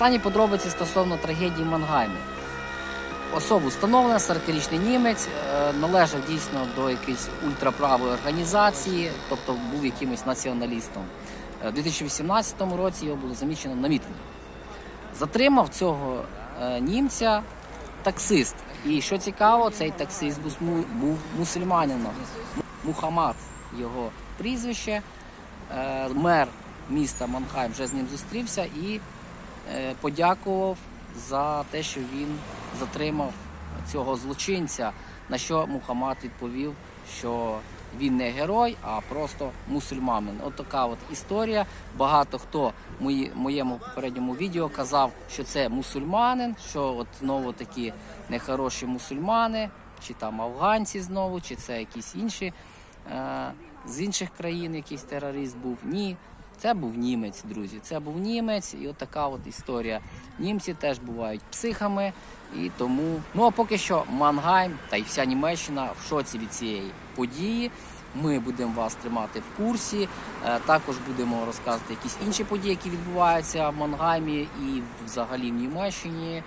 Останні подробиці стосовно трагедії Мангайму. Особу встановлено 40-річний німець, е, належав дійсно до якоїсь ультраправої організації, тобто був якимось націоналістом. Е, У 2018 році його було замічено на мітингу. Затримав цього е, німця таксист. І що цікаво, цей таксист був, мусульманином. Мухаммад його прізвище. Мер міста Манхайм вже з ним зустрівся і подякував за те, що він затримав цього злочинця. На що Мухаммад відповів, що він не герой, а просто мусульманин. От така от історія. Багато хто в моєму попередньому відео казав, що це мусульманин, що от знову такі нехороші мусульмани, чи там афганці знову, чи це якісь інші е, з інших країн, якийсь терорист був. Ні. Це був німець, друзі. Це був німець, і от така от історія. Німці теж бувають психами, і тому. Ну а поки що Мангайм та й вся Німеччина в шоці від цієї події. Ми будемо вас тримати в курсі. Е, Також будемо розказувати якісь інші події, які відбуваються в Мангаймі і взагалі в Німеччині.